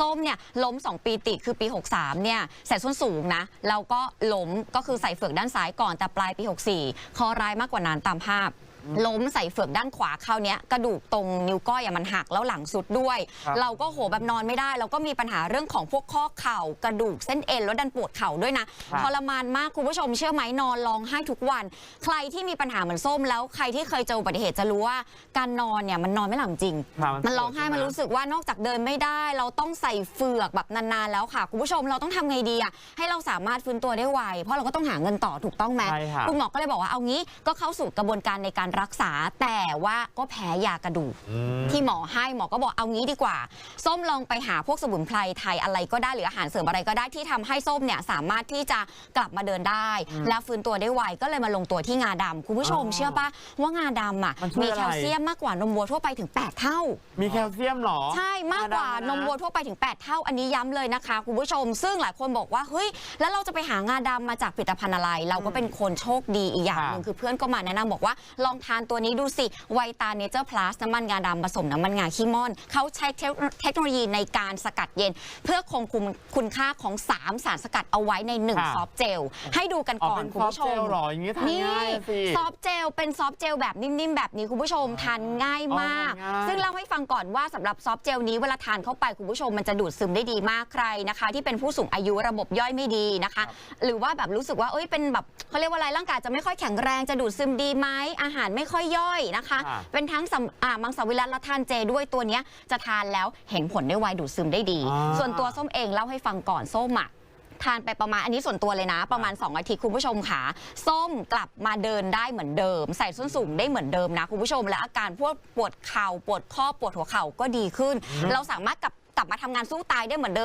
ส้มเนี่ยล้ม 2 ปีติดคือปี 63 เนี่ยใส่ส้นสูงนะ แล้วก็ล้มก็คือใส่เฟือกด้านซ้ายก่อนแต่ปลายปี 64 คอร้ายมากกว่านั้นตามภาพ ล้มใส่เฟือกด้านขวาเข้าเนี้ยกระดูกตรงนิ้วก้อยอะมันหักแล้วหลังสุดด้วย ครับเราก็โหแบบนอนไม่ได้เราก็มีปัญหาเรื่องของพวกข้อเข่ากระดูกเส้นเอ็นแล้วดันปวดเข่าด้วยนะครับ ทรมานมากคุณผู้ชมเชื่อไหมนอนร้องไห้ทุกวัน ใครที่มีปัญหาเหมือนส้มแล้วใครที่เคยเจออุบัติเหตุจะรู้ว่าการนอนเนี่ยมันนอนไม่หลับจริงครับมันร้องไห้ปวดใช่ไหมมันรู้สึกว่านอกจากเดินไม่ได้ เราต้องใส่เฟือกแบบนานๆแล้วค่ะ คุณผู้ชมเราต้องทำไงดีอะให้เราสามารถฟื้นตัวได้ไวเพราะเราก็ต้องหาเงินต่อถูกต้องไหมใช่ค่ะ คุณหมอก็เลยบอกว่าเอางี้ก็เข้าสู่กระบวนการในการรักษาแต่ว่าก็แพ้ยากระดูกอืมที่หมอให้หมอก็บอกเอางี้ดีกว่า ส้มลองไปหาพวกสมุนไพรไทยอะไรก็ได้หรืออาหารเสริมอะไรก็ได้ที่ทำให้ส้มเนี่ยสามารถที่จะกลับมาเดินได้ และฟื้นตัวได้ไวก็เลยมาลงตัวที่งาดำคุณผู้ชมอ๋อเชื่อปะว่างาดำอะมันช่วยมีอะไรแคลเซียมมากกว่านมวัวทั่วไปถึง 8 เท่า มีแคลเซียมเหรอ ใช่มากกว่าดำะนมวัวทั่วไปถึง 8 เท่า อันนี้ย้ำเลยนะคะ คุณผู้ชม ซึ่งหลายคนบอกว่าเฮ้ยแล้วเราจะไปหางาดำมาจากผลิตภัณฑ์อะไร เราก็เป็นคนโชคดีอีกอย่างหนึ่งค่ะคือเพื่อนก็มาแนะนำบอกว่าลองทานตัวนี้ดูสิไวตาเนเจอร์พลัสน้ำมันงาดำผสมน้ำมันงาขี้ม่อนเขาใช้เทคเทคโนโลยีในการสกัดเย็น เพื่อคงคุมคุณค่าของ 3 สารสกัดเอาไว้ใน1ค่ะซอฟต์เจล ให้ดูกันอ๋อก่อนเป็นคุณซอฟผู้ต์ชเจลมเหรออย่างงี้ทานนี่ง่ายอะสิซอฟต์เจลเป็นซอฟต์เจลแบบนิ่มๆ แบบนี้คุณผู้ชมทานง่ายมากอ๋อง่ายซึ่งเล่าให้ฟังก่อนว่าสำหรับซอฟต์เจลนี้เวลาทานเข้าไปคุณผู้ชมมันจะดูดซึมได้ดีมากใครนะคะ ที่เป็นผู้สูงอายุระบบย่อยไม่ดีนะคะ หรือว่าแบบรู้สึกว่าเอ้ยเป็นแบบเขาเรียกว่าอะไรร่างกายจะไม่ค่อยแข็งแรงจะดูดซึมดีไหมอาหารไม่ค่อยย่อยนะคะค่ะเป็นทั้งสำอ่ามังสวิรัตและทานเจด้วยตัวเนี้ยจะทานแล้วเห็นผลได้ไวดูดซึมได้ดีอ่าส่วนตัวส้มเองเล่าให้ฟังก่อนส้มอะทานไปประมาณอันนี้ส่วนตัวเลยนะ ประมาณ 2 อาทิตย์คุณผู้ชมค่ะ ส้มกลับมาเดินได้เหมือนเดิม ใส่ส้นสูงได้เหมือนเดิมนะคุณผู้ชม และอาการพวกปวดเข่าปวดข้อปวดหัวเข่าก็ดีขึ้น เราสามารถกลับกลับมาทำงานสู้ตายได้เหมือนเดิม